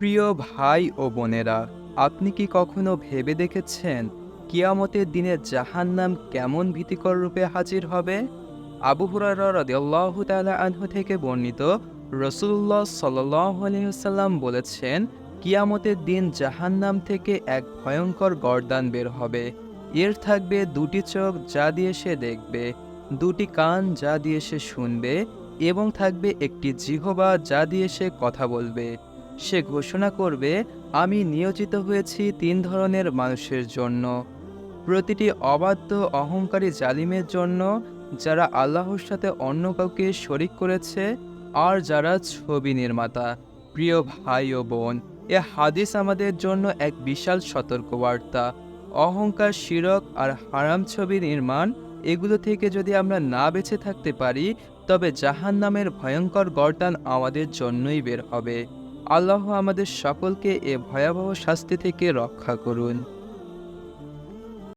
প্রিয় ভাই ও বোনেরা, আপনি কি কখনো ভেবে দেখেছেন কিয়ামতের দিনে জাহান্নাম কেমন ভীতিকর রূপে হাজির হবে? আবু হুরারা রাদিয়াল্লাহু তাআলা আনহু থেকে বর্ণিত রসুল্লাহ আলাইহি বলেছেন, কিয়ামতের দিন জাহান্নাম থেকে এক ভয়ঙ্কর গর্দান বের হবে। এর থাকবে দুটি চোখ যা দিয়ে সে দেখবে, দুটি কান যা দিয়ে সে শুনবে এবং থাকবে একটি জিহবা যা দিয়ে সে কথা বলবে। সে ঘোষণা করবে, আমি নিয়োজিত হয়েছি তিন ধরনের মানুষের জন্য। প্রতিটি অবাধ্য, অহংকারী জালিমের জন্য, যারা আল্লাহর সাথে অন্য কাউকে শরিক করেছে আর যারা ছবি নির্মাতা। প্রিয় ভাই ও বোন, এ হাদিস আমাদের জন্য এক বিশাল সতর্কবার্তা। অহংকার শিরক আর হারাম ছবি নির্মাণ, এগুলো থেকে যদি আমরা না বেঁচে থাকতে পারি, তবে জাহান নামের ভয়ঙ্কর গর্দান আমাদের জন্যই বের হবে। আল্লাহ আমাদের সকলকে এ ভয়াবহ শাস্তি থেকে রক্ষা করুন।